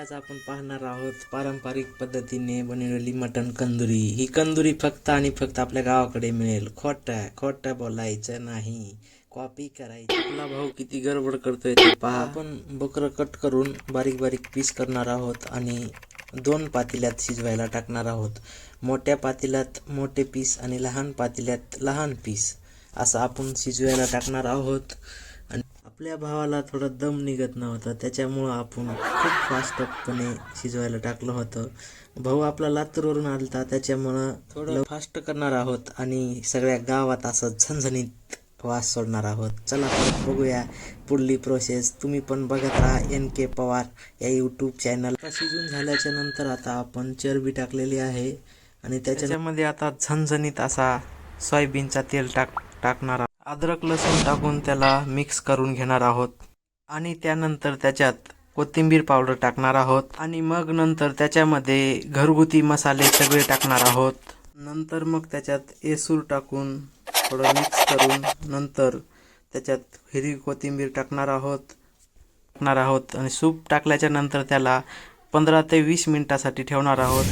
आज आपण पाहणार आहोत पारंपरिक पद्धतीने बनवलेली मटण कंदुरी. ही कंदुरी फक्त आणि फक्त आपल्या गावाकडे मिळेल. खोटं खोटं बोलायचं नाही. कॉपी करायची. आपला भाऊ किती गडबड करतोय ते पहा. आपण बकरं कट करून बारीक बारीक पीस करणार आहोत आणि दोन पातेल्यात शिजवायला टाकणार आहोत. मोठ्या पातेल्यात मोठे पीस आणि लहान पातेल्यात लहान पीस असं आपण शिजवायला टाकणार आहोत. आपल्या भावाला थोडं दम निघत नव्हतं. त्याच्यामुळं आपण खूप फास्टपणे शिजवायला टाकलं होतं. भाऊ आपला लातूरवरून आलता. त्याच्यामुळं थोडं फास्ट करणार आहोत आणि सगळ्या गावात असं झणझणीत वास सोडणार आहोत. चला पण बघूया पुढली प्रोसेस तुम्ही पण बघत राहा एन के पवार या यूट्यूब चॅनल शिजून झाल्याच्यानंतर आता आपण चरबी टाकलेली आहे. आणि त्याच्यामध्ये आता झणझणीत असा सोयाबीनचा तेल टाक टाकणार आहोत. अद्रक लसूण टाकून त्याला मिक्स करून घेणार आहोत. आणि त्यानंतर त्याच्यात कोथिंबीर पावडर टाकणार आहोत. आणि मग नंतर त्याच्यामध्ये घरगुती मसाले सगळे टाकणार आहोत. नंतर मग त्याच्यात एसूर टाकून थोडं मिक्स करून नंतर त्याच्यात हिरवी कोथिंबीर टाकणार आहोत. टाकणार आहोत. आणि सूप टाकल्याच्या नंतर त्याला पंधरा ते वीस मिनटासाठी ठेवणार आहोत.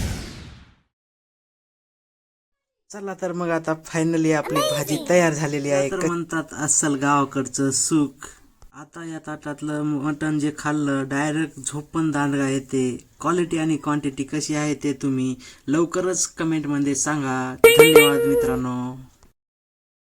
चला तर मग आता फायनली आपली भाजी तयार झालेली आहे. तर म्हणतात अस्सल गावाकडचं सुख. आता या ताटातलं मटण जे खाल्लं डायरेक्ट झोपण दांडगा येते. क्वालिटी आणि क्वांटिटी कशी आहे ते तुम्ही लवकरच कमेंटमध्ये सांगा. धन्यवाद मित्रांनो.